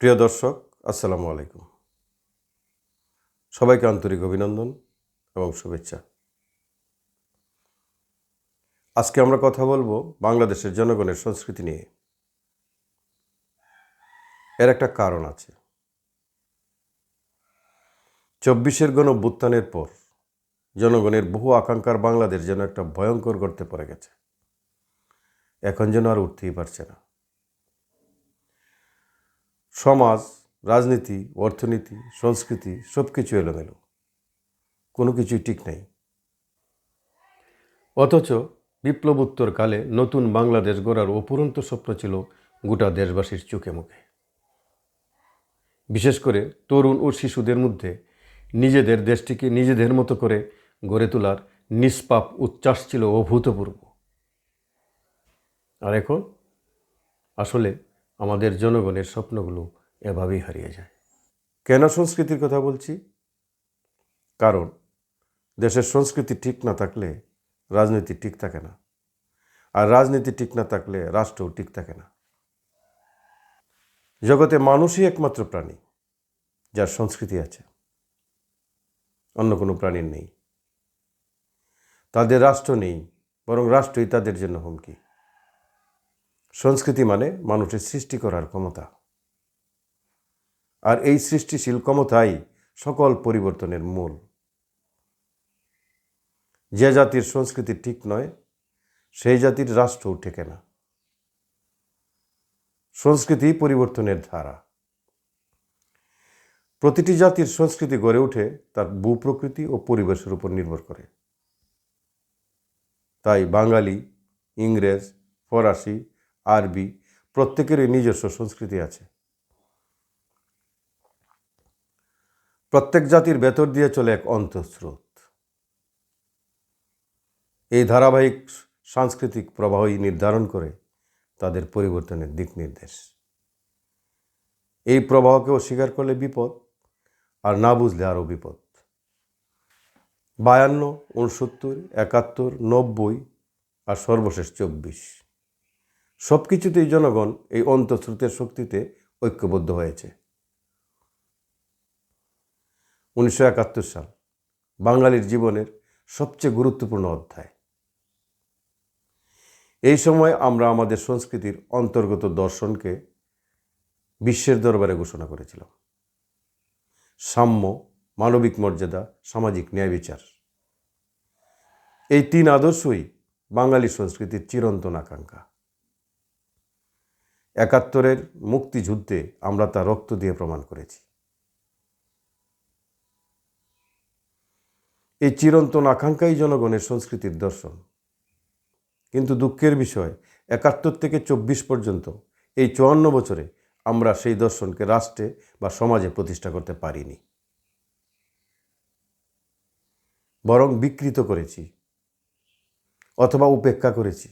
প্রিয় দর্শক, আসসালামু আলাইকুম। সবাইকে আন্তরিক অভিনন্দন এবং শুভেচ্ছা। আজকে আমরা কথা বলব বাংলাদেশের জনগণের সংস্কৃতি নিয়ে। এর একটা কারণ আছে। চব্বিশের গণ অভ্যুত্থানের পর জনগণের বহু আকাঙ্ক্ষার বাংলাদেশ যেন একটা ভয়ঙ্কর গর্তে পড়ে গেছে। এখন যেন আর উঠতেই পারছে না। সমাজ, রাজনীতি, অর্থনীতি, সংস্কৃতি সব কিছু এলোমেলো। কোনো কিছুই ঠিক নেই। অথচ বিপ্লবোত্তর কালে নতুন বাংলাদেশ গড়ার অপুরন্ত স্বপ্ন ছিল গোটা দেশবাসীর চোখে মুখে। বিশেষ করে তরুণ ও শিশুদের মধ্যে নিজেদের দেশটিকে নিজেদের মতো করে গড়ে তোলার নিষ্পাপ উচ্ছ্বাস ছিল অভূতপূর্ব। আর এখন? আসলে আমাদের জনগণের স্বপ্নগুলো এভাবেই হারিয়ে যায়। কেন সংস্কৃতির কথা বলছি? কারণ দেশের সংস্কৃতি ঠিক না থাকলে রাজনীতি ঠিক থাকে না। আর রাজনীতি ঠিক না থাকলে রাষ্ট্রও ঠিক থাকে না। জগতে মানুষই একমাত্র প্রাণী যার সংস্কৃতি আছে। অন্য কোনো প্রাণীর নেই। তাদের রাষ্ট্র নেই, বরং রাষ্ট্রই তাদের জন্য হুমকি। সংস্কৃতি মানে মানুষের সৃষ্টি করার ক্ষমতা। আর এই সৃষ্টিশীল ক্ষমতাই সকল পরিবর্তনের মূল। যে জাতির সংস্কৃতি ঠিক নয়, সেই জাতির রাষ্ট্রও ঠেকে না। সংস্কৃতি পরিবর্তনের ধারা। প্রতিটি জাতির সংস্কৃতি গড়ে ওঠে তার ভূপ্রকৃতি ও পরিবেশের উপর নির্ভর করে। তাই বাঙালি, ইংরেজ, ফরাসি আরবি, প্রত্যেকেরই নিজস্ব সংস্কৃতি আছে। প্রত্যেক জাতির ভেতর দিয়ে চলে এক অন্তঃস্রোত। এই ধারাবাহিক সাংস্কৃতিক প্রবাহই নির্ধারণ করে তাদের পরিবর্তনের দিক নির্দেশ। এই প্রবাহকে অস্বীকার করলে বিপদ আর না বুঝলে আরও বিপদ। বায়ান্ন, উনসত্তর, একাত্তর, নব্বই আর সর্বশেষ চব্বিশ। সব কিছুতেই জনগণ এই অন্তঃস্রোতের শক্তিতে ঐক্যবদ্ধ হয়েছে। উনিশশো একাত্তর সাল, বাঙালির জীবনের সবচেয়ে গুরুত্বপূর্ণ অধ্যায়। এই সময় আমরা আমাদের সংস্কৃতির অন্তর্গত দর্শনকে বিশ্বের দরবারে ঘোষণা করেছিলাম। সাম্য, মানবিক মর্যাদা, সামাজিক ন্যায় বিচার। এই তিন আদর্শই বাঙালি সংস্কৃতির চিরন্তন আকাঙ্ক্ষা। একাত্তরের মুক্তিযুদ্ধে আমরা তা রক্ত দিয়ে প্রমাণ করেছি। এই চিরন্তন আকাঙ্ক্ষাই জনগণের সংস্কৃতির দর্শন। কিন্তু দুঃখের বিষয়, একাত্তর থেকে চব্বিশ পর্যন্ত এই চুয়ান্ন বছরে আমরা সেই দর্শনকে রাষ্ট্রে বা সমাজে প্রতিষ্ঠা করতে পারিনি। বরং বিকৃত করেছি অথবা উপেক্ষা করেছি।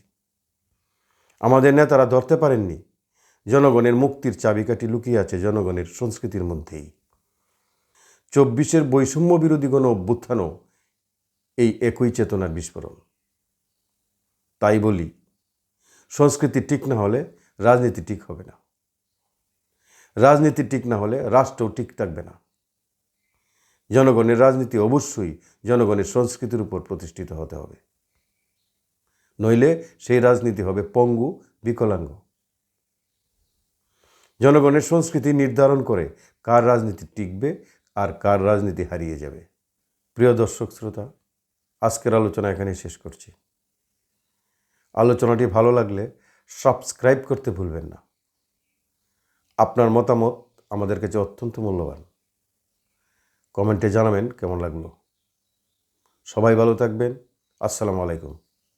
আমাদের নেতারা ধরতে পারেননি জনগণের মুক্তির চাবিকাঠি লুকিয়ে আছে জনগণের সংস্কৃতির মধ্যেই। চব্বিশের বৈষম্য বিরোধী গণ অভ্যুত্থানও এই একই চেতনার বিস্ফোরণ। তাই বলি, সংস্কৃতি ঠিক না হলে রাজনীতি ঠিক হবে না। রাজনীতি ঠিক না হলে রাষ্ট্রও ঠিক থাকবে না। জনগণের রাজনীতি অবশ্যই জনগণের সংস্কৃতির উপর প্রতিষ্ঠিত হতে হবে। নইলে সেই রাজনীতি হবে পঙ্গু, বিকলাঙ্গ। জনগণের সংস্কৃতি নির্ধারণ করে কার রাজনীতি টিকবে আর কার রাজনীতি হারিয়ে যাবে। প্রিয় দর্শক শ্রোতা, আজকের আলোচনা এখানে শেষ করছি। আলোচনাটি ভালো লাগলে সাবস্ক্রাইব করতে ভুলবেন না। আপনার মতামত আমাদের কাছে অত্যন্ত মূল্যবান। কমেন্টে জানাবেন কেমন লাগল। সবাই ভালো থাকবেন। আসসালামু আলাইকুম।